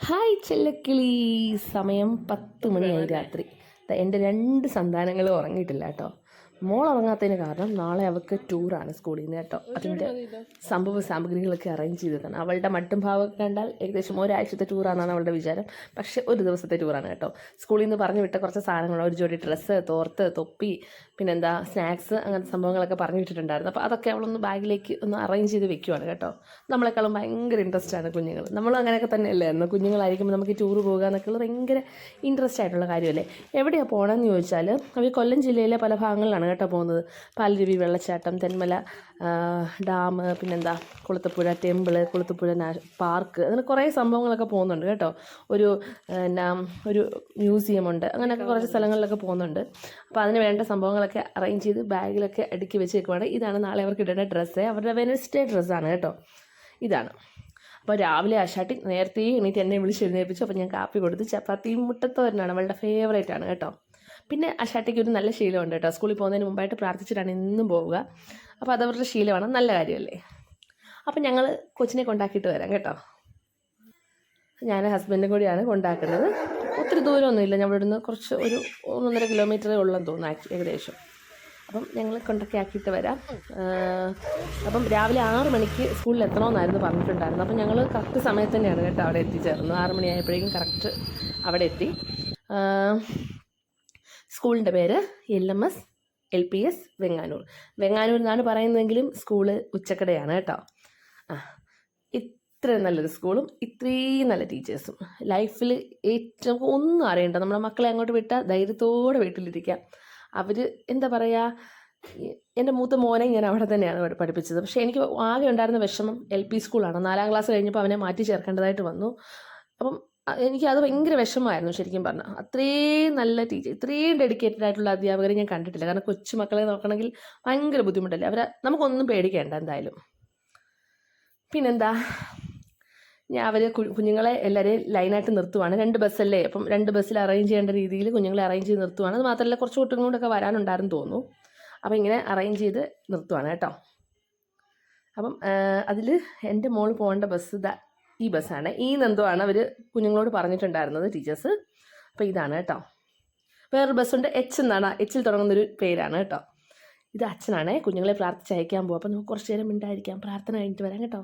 Hi ചെല്ലക്കിളി. സമയം പത്ത് മണിയായി രാത്രി. എന്റെ രണ്ട് സന്താനങ്ങളും ഉറങ്ങിയിട്ടില്ല കേട്ടോ. മോൾ ഉറങ്ങാത്തതിന് കാരണം നാളെ അവൾക്ക് ടൂറാണ് സ്കൂളിൽ നിന്ന് കേട്ടോ. അതിന്റെ സംഭവ സാമഗ്രികളൊക്കെ അറേഞ്ച് ചെയ്തതാണ്. അവളുടെ മട്ടും ഭാവമൊക്കെ കണ്ടാൽ ഏകദേശം ഒരാഴ്ചത്തെ ടൂറാണെന്നാണ് അവളുടെ വിചാരം. പക്ഷേ ഒരു ദിവസത്തെ ടൂറാണ് കേട്ടോ. സ്കൂളിൽ നിന്ന് പറഞ്ഞു വിട്ട കുറച്ച് സാധനങ്ങൾ ഒരു ജോഡി ഡ്രസ്സ് തോർത്ത് തൊപ്പി പിന്നെന്താ സ്നാക്സ് അങ്ങനത്തെ സംഭവങ്ങളൊക്കെ പറഞ്ഞു വിട്ടിട്ടുണ്ടായിരുന്നു. അപ്പോൾ അതൊക്കെ അവളൊന്ന് ബാഗിലേക്ക് ഒന്ന് അറേഞ്ച് ചെയ്ത് വെക്കുവാണ് കേട്ടോ. നമ്മളെക്കാളും ഭയങ്കര ഇൻട്രസ്റ്റ് ആണ് കുഞ്ഞുങ്ങൾ നമ്മളും അങ്ങനെയൊക്കെ തന്നെയല്ലായിരുന്നു കുഞ്ഞുങ്ങളായിരിക്കുമ്പോൾ നമുക്ക് ടൂർ പോകുക എന്നൊക്കെ ഉള്ളത് ഭയങ്കര ഇൻട്രസ്റ്റ് ആയിട്ടുള്ള കാര്യമല്ലേ? എവിടെയാണ് പോകണമെന്ന് ചോദിച്ചാൽ അവർ കൊല്ലം ജില്ലയിലെ പല ഭാഗങ്ങളിലാണ് കേട്ടോ പോകുന്നത്. പാലരുവി വെള്ളച്ചാട്ടം തെന്മല ഡാം പിന്നെന്താ? കുളത്തപ്പുഴ ടെമ്പിൾ കുളത്തപ്പുഴ നാഷ പാർക്ക് അങ്ങനെ കുറേ സംഭവങ്ങളൊക്കെ പോകുന്നുണ്ട് കേട്ടോ. ഒരു എന്നാ ഒരു മ്യൂസിയം ഉണ്ട്. അങ്ങനെയൊക്കെ കുറച്ച് സ്ഥലങ്ങളിലൊക്കെ പോകുന്നുണ്ട്. അപ്പോൾ അതിന് വേണ്ട സംഭവങ്ങളൊക്കെ അറേഞ്ച് ചെയ്ത് ബാഗിലൊക്കെ അടുക്കി വെച്ച് ഇതാണ് നാളെ അവർക്ക് ഇടേണ്ട ഡ്രസ്സ്. അവരുടെ വെനസ്ഡേ ഡ്രസ്സാണ് കേട്ടോ. ഇതാണ്. അപ്പോൾ രാവിലെ ആശാട്ടി നേരത്തെ എണീറ്റ് എന്നെ വിളിച്ച് എഴുന്നേൽപ്പിച്ചു. അപ്പോൾ ഞാൻ കാപ്പി കൊടുത്ത് ചപ്പാത്തിയും മുട്ടത്തോരനാണ്. അവളുടെ ഫേവറേറ്റ് ആണ് കേട്ടോ. പിന്നെ അഷാട്ടിക്ക് ഒരു നല്ല ശീലമുണ്ട് കേട്ടോ. സ്കൂളിൽ പോകുന്നതിന് മുമ്പായിട്ട് പ്രാർത്ഥിച്ചിട്ടാണ് എന്നും പോവുക. അപ്പോൾ അതവരുടെ ശീലമാണ്. നല്ല കാര്യമല്ലേ? അപ്പം ഞങ്ങൾ കൊച്ചിനെ കൊണ്ടാക്കിയിട്ട് വരാം കേട്ടോ. ഞാൻ ഹസ്ബൻഡും കൂടിയാണ് കൊണ്ടാക്കുന്നത്. ഒത്തിരി ദൂരമൊന്നുമില്ല. ഞങ്ങൾ ഇവിടുന്ന് കുറച്ച് ഒരു ഒന്നൊന്നര കിലോമീറ്ററേ ഉള്ളെന്ന് തോന്നുന്നു ഏകദേശം. അപ്പം ഞങ്ങൾ കൊണ്ടൊക്കെ ആക്കിയിട്ട് വരാം. അപ്പം രാവിലെ ആറ് മണിക്ക് സ്കൂളിൽ എത്തണമെന്നായിരുന്നു പറഞ്ഞിട്ടുണ്ടായിരുന്നു. അപ്പം ഞങ്ങൾ കറക്റ്റ് സമയത്ത് തന്നെയാണ് കേട്ടോ അവിടെ എത്തിച്ചേർന്നത്. ആറ് മണിയായപ്പോഴേക്കും കറക്റ്റ് അവിടെ എത്തി. സ്കൂളിന്റെ പേര് L M S L P S Venganoor. Venganoor എന്നാണ് പറയുന്നതെങ്കിലും സ്കൂൾ ഉച്ചക്കടയാണ് കേട്ടോ. ആ ഇത്രയും നല്ലൊരു സ്കൂളും ഇത്രയും നല്ല ടീച്ചേഴ്സും. ലൈഫിൽ ഏറ്റവും ഒന്നും അറിയണ്ട. നമ്മുടെ മക്കളെ അങ്ങോട്ട് വിട്ടാൽ ധൈര്യത്തോടെ വീട്ടിലിരിക്കാം. അവർ എന്താ പറയുക എന്റെ മൂത്ത മോനെ ഞാൻ അവിടെ തന്നെയാണ് പഠിപ്പിച്ചത്. പക്ഷേ എനിക്ക് ആകെ ഉണ്ടായിരുന്ന വിഷമം എൽ പി സ്കൂളാണ്. നാലാം ക്ലാസ് കഴിഞ്ഞപ്പോൾ അവനെ മാറ്റി ചേർക്കേണ്ടതായിട്ട് വന്നു. അപ്പം എനിക്ക് അത് ഭയങ്കര വിഷമമായിരുന്നു ശരിക്കും പറഞ്ഞാൽ അത്രയും നല്ല ടീച്ചർ ഇത്രയും ഡെഡിക്കേറ്റഡ് ആയിട്ടുള്ള അധ്യാപകരെ ഞാൻ കണ്ടിട്ടില്ല. കാരണം കൊച്ചു മക്കളെ നോക്കണമെങ്കിൽ ഭയങ്കര ബുദ്ധിമുട്ടല്ലേ? അവരെ നമുക്കൊന്നും പേടിക്കേണ്ട എന്തായാലും. പിന്നെന്താ? ഞാൻ അവർ കുഞ്ഞുങ്ങളെ എല്ലാവരെയും ലൈനായിട്ട് നിർത്തുവാണ്. രണ്ട് ബസ്സല്ലേ അപ്പം രണ്ട് ബസ്സിൽ അറേഞ്ച് ചെയ്യേണ്ട രീതിയിൽ കുഞ്ഞുങ്ങളെ അറേഞ്ച് ചെയ്ത് നിർത്തുവാണ്. അത് മാത്രമല്ല കുറച്ച് കുട്ടികളും കൂടെയൊക്കെ വരാനുണ്ടായിരുന്നു തോന്നുന്നു. അപ്പം ഇങ്ങനെ അറേഞ്ച് ചെയ്ത് നിർത്തുവാണ് കേട്ടോ. അപ്പം അതിൽ എന്റെ മോൾ പോകേണ്ട ബസ് ഈ ബസ്സാണ്. ഈ ആണ് അവർ കുഞ്ഞുങ്ങളോട് പറഞ്ഞിട്ടുണ്ടായിരുന്നത് ടീച്ചേഴ്സ്. അപ്പോൾ ഇതാണ് കേട്ടോ. വേറൊരു ബസ്സുണ്ട്. എച്ച് എന്നാണ്. എച്ചിൽ തുടങ്ങുന്നൊരു പേരാണ് കേട്ടോ. ഇത് അച്ഛനാണേ. കുഞ്ഞുങ്ങളെ പ്രാർത്ഥിച്ച് അയക്കാൻ പോകും അപ്പോൾ നമുക്ക് കുറച്ച് നേരം മിണ്ടായിരിക്കാം. പ്രാർത്ഥന കഴിഞ്ഞിട്ട് വരാം കേട്ടോ.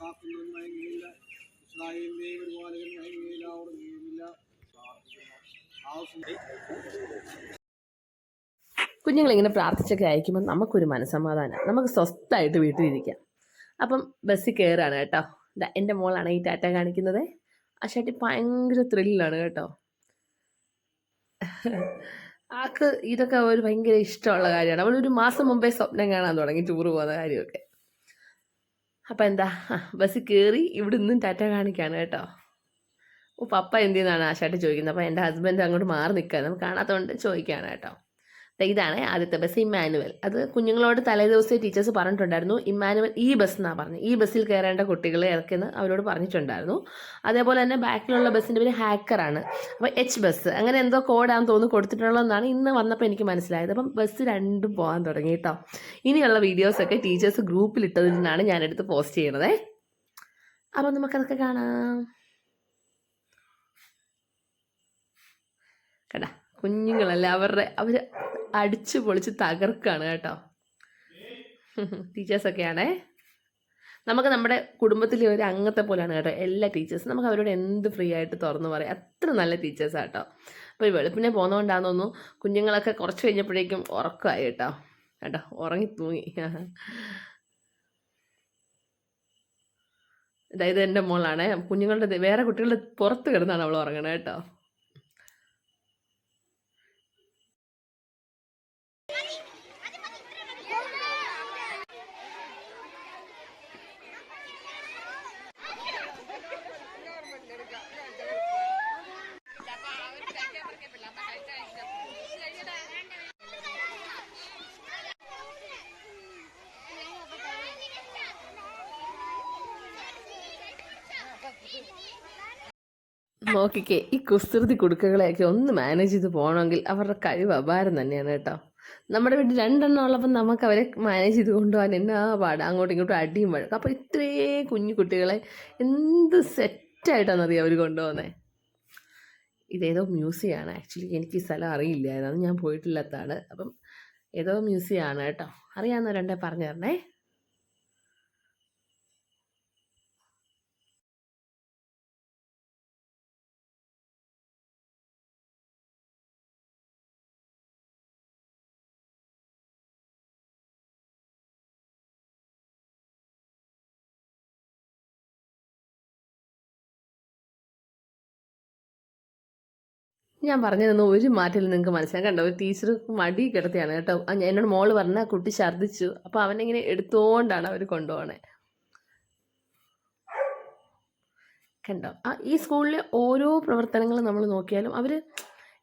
കാക്കുന്നവൻ ഇസ്രായേലിനെ വരുവാനവൻ മയങ്ങിയില്ല ഉറങ്ങിയുമില്ല ആവശ്യം കുഞ്ഞുങ്ങളിങ്ങനെ പ്രാർത്ഥിച്ചൊക്കെ അയക്കുമ്പോൾ നമുക്കൊരു മനസ്സമാധാനം. നമുക്ക് സ്വസ്ഥമായിട്ട് വീട്ടിലിരിക്കാം. അപ്പം ബസ്സിൽ കയറാണ് കേട്ടോ. എന്റെ മോളാണ് ഈ ടാറ്റ കാണിക്കുന്നത്. ആ ഷട്ടി ഭയങ്കര ത്രില്ലാണ് കേട്ടോ. ആൾക്ക് ഇതൊക്കെ ഒരു ഭയങ്കര ഇഷ്ടമുള്ള കാര്യമാണ്. അവൾ ഒരു മാസം മുമ്പേ സ്വപ്നം കാണാൻ തുടങ്ങി ടൂർ പോകുന്ന കാര്യമൊക്കെ. അപ്പം എന്താ? ബസ് കയറി ഇവിടെ നിന്നും ടാറ്റ കാണിക്കാണ് കേട്ടോ. ഓ പപ്പ എന്തിനാണ് ആശാട്ട് ചോദിക്കുന്നത്? അപ്പം എന്റെ ഹസ്ബൻഡ് അങ്ങോട്ട് മാറി നിൽക്കുക നമുക്ക് കാണാത്തതുകൊണ്ട് ചോദിക്കുകയാണ് കേട്ടോ. ഇതാണ് ആദ്യത്തെ ബസ് ഇമ്മാനുവൽ. അത് കുഞ്ഞുങ്ങളോട് തലേ ദിവസത്തെ ടീച്ചേഴ്സ് പറഞ്ഞിട്ടുണ്ടായിരുന്നു. ഇമ്മാനുവൽ ഈ ബസ് എന്നാണ് പറഞ്ഞത് ഈ ബസ്സിൽ കയറേണ്ട കുട്ടികളെ ഇറക്കിയെന്ന് അവരോട് പറഞ്ഞിട്ടുണ്ടായിരുന്നു. അതേപോലെ തന്നെ ബാക്കിലുള്ള ബസ്സിന്റെ പേര് ഹാക്കറാണ് അപ്പോൾ എച്ച് ബസ് അങ്ങനെ എന്തോ കോഡാന്ന് തോന്നുന്നു കൊടുത്തിട്ടുള്ളതെന്നാണ് ഇന്ന് വന്നപ്പോൾ എനിക്ക് മനസ്സിലായത്. അപ്പം ബസ് രണ്ടും പോകാൻ തുടങ്ങി കേട്ടോ ഇനിയുള്ള വീഡിയോസൊക്കെ ടീച്ചേഴ്സ് ഗ്രൂപ്പിൽ ഇട്ടതിൽ നിന്നാണ് ഞാനെടുത്ത് പോസ്റ്റ് ചെയ്യുന്നത്. അപ്പം നമുക്കതൊക്കെ കാണാം. കണ്ട? കുഞ്ഞുങ്ങളല്ലേ അവരുടെ അവർ അടിച്ചു പൊളിച്ച് തകർക്കാണ് കേട്ടോ. ടീച്ചേഴ്സൊക്കെയാണേ. നമുക്ക് നമ്മുടെ കുടുംബത്തിലെ ഒരു അംഗത്തെ പോലെയാണ് കേട്ടോ എല്ലാ ടീച്ചേഴ്സും. നമുക്ക് അവരോട് എന്ത് ഫ്രീ ആയിട്ട് തുറന്നു പറയാം. അത്ര നല്ല ടീച്ചേഴ്സാണ് കേട്ടോ. അപ്പോൾ ഈ വെളുപ്പിനെ പോകുന്നതുകൊണ്ടാണെന്ന് തോന്നുന്നു കുഞ്ഞുങ്ങളൊക്കെ കുറച്ച് കഴിഞ്ഞപ്പോഴേക്കും ഉറക്കമായി കേട്ടോ. കേട്ടോ ഉറങ്ങി തൂങ്ങി. അതായത് എന്റെ മോളാണ്. കുഞ്ഞുങ്ങളുടെ വേറെ കുട്ടികളുടെ പുറത്ത് കിടന്നാണ് അവൾ ഉറങ്ങണേ കേട്ടോ. നോക്കിക്കേ ഈ കുസൃതി കുടുക്കകളെയൊക്കെ ഒന്ന് മാനേജ് ചെയ്ത് പോകണമെങ്കിൽ അവരുടെ കഴിവ് അപാരം തന്നെയാണ് കേട്ടോ. നമ്മുടെ വീട്ടിൽ രണ്ടെണ്ണം ഉള്ളപ്പോൾ നമുക്ക് അവരെ മാനേജ് ചെയ്ത് കൊണ്ടുപോകാൻ എന്നാ പാടാ? അങ്ങോട്ടും ഇങ്ങോട്ടും അടിയും വഴക്കും. അപ്പോൾ ഇത്രേ കുഞ്ഞു കുട്ടികളെ എന്ത് സെറ്റായിട്ടാണെന്നറിയാം അവർ കൊണ്ടുപോകുന്നത് ഇതേതോ മ്യൂസിയമാണ് ആക്ച്വലി എനിക്ക് ഈ സ്ഥലം അറിയില്ലായിരുന്നു. ഞാൻ പോയിട്ടില്ലാത്തതാണ്. അപ്പം ഏതോ മ്യൂസിയമാണ് കേട്ടോ. അറിയാവുന്നവരുണ്ടെ പറഞ്ഞു തരണേ. ഞാൻ പറഞ്ഞു പറഞ്ഞതൊന്നും ഒരു മാറ്റം നിങ്ങൾക്ക് മനസ്സിലാക്കാൻ കണ്ടോ? ഒരു ടീച്ചർ മടി കിടത്തിയാണ് കേട്ടോ. എന്നോട് മോൾ പറഞ്ഞ കുട്ടി ഛർദ്ദിച്ചു. അപ്പോൾ അവനിങ്ങനെ എടുത്തുകൊണ്ടാണ് അവർ കൊണ്ടുപോകണേ കണ്ടോ? ആ ഈ സ്കൂളിലെ ഓരോ പ്രവർത്തനങ്ങളും നമ്മൾ നോക്കിയാലും അവർ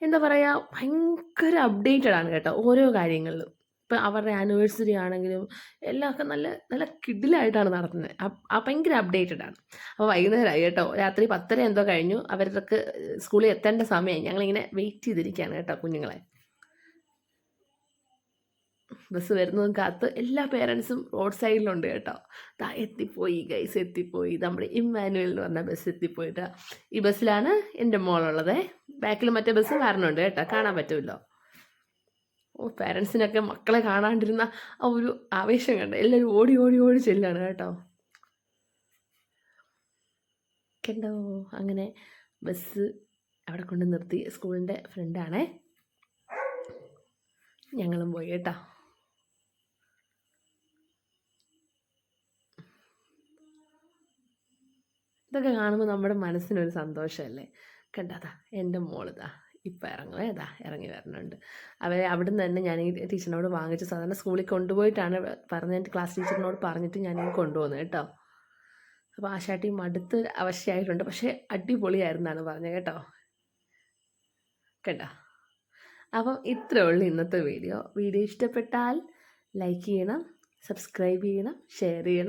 എന്താ പറയുക ഭയങ്കര അപ്ഡേറ്റഡ് ആണ് കേട്ടോ ഓരോ കാര്യങ്ങളിലും. ഇപ്പം അവരുടെ ആനിവേഴ്സറി ആണെങ്കിലും എല്ലാമൊക്കെ നല്ല നല്ല കിഡിലായിട്ടാണ് നടത്തുന്നത്. ഭയങ്കര അപ്ഡേറ്റഡ് ആണ്. അപ്പോൾ വൈകുന്നേരമായി കേട്ടോ. രാത്രി പത്തര എന്തോ കഴിഞ്ഞു. അവർക്ക് സ്കൂളിൽ എത്തേണ്ട സമയമായി. ഞങ്ങളിങ്ങനെ വെയിറ്റ് ചെയ്തിരിക്കുകയാണ് കേട്ടോ കുഞ്ഞുങ്ങളെ. ബസ് വരുന്നതും കാത്ത് എല്ലാ പേരൻസും റോഡ് സൈഡിലുണ്ട് കേട്ടോ. ദാ എത്തിപ്പോയി ഗൈസ് എത്തിപ്പോയി. നമ്മുടെ ഇമ്മാനുവൽ എന്ന് പറഞ്ഞ ബസ് എത്തിപ്പോയിട്ട് ഈ ബസ്സിലാണ് എന്റെ മോളുള്ളത്. ബാക്കിൽ മറ്റേ ബസ്സും വരണുണ്ട് കേട്ടോ. കാണാൻ പറ്റുമല്ലോ. പേരൻസിനൊക്കെ മക്കളെ കാണാണ്ടിരുന്ന ആ ഒരു ആവേശം കണ്ട്. എല്ലാവരും ഓടി ഓടി ഓടി ചെല്ലാണ് കേട്ടോ. കണ്ടോ? അങ്ങനെ ബസ് അവിടെ കൊണ്ട് നിർത്തി. സ്കൂളിന്റെ ഫ്രണ്ടാണേ ഞങ്ങളും പോയി കേട്ടോ. ഇതൊക്കെ കാണുമ്പോൾ നമ്മുടെ മനസ്സിനൊരു സന്തോഷമല്ലേ കണ്ടതാ എന്റെ മോളിതാ ഇപ്പം ഇറങ്ങും ഏതാ ഇറങ്ങി വരണുണ്ട്. അവരെ അവിടെ നിന്ന് തന്നെ ഞാൻ ഈ ടീച്ചറിനോട് വാങ്ങിച്ച് സാധാരണ സ്കൂളിൽ കൊണ്ടുപോയിട്ടാണ് പറഞ്ഞ ക്ലാസ് ടീച്ചറിനോട് പറഞ്ഞിട്ട് ഞാൻ കൊണ്ടുപോകുന്നത് കേട്ടോ. അപ്പോൾ ആശാട്ടി മടുത്ത് അവശയായിട്ടുണ്ട്. പക്ഷേ അടിപൊളിയായിരുന്നാണ് പറഞ്ഞത് കേട്ടോ. കേട്ടോ? അപ്പം ഇത്രേ ഉള്ളൂ ഇന്നത്തെ വീഡിയോ. വീഡിയോ ഇഷ്ടപ്പെട്ടാൽ ലൈക്ക് ചെയ്യണം സബ്സ്ക്രൈബ് ചെയ്യണം ഷെയർ ചെയ്യണം.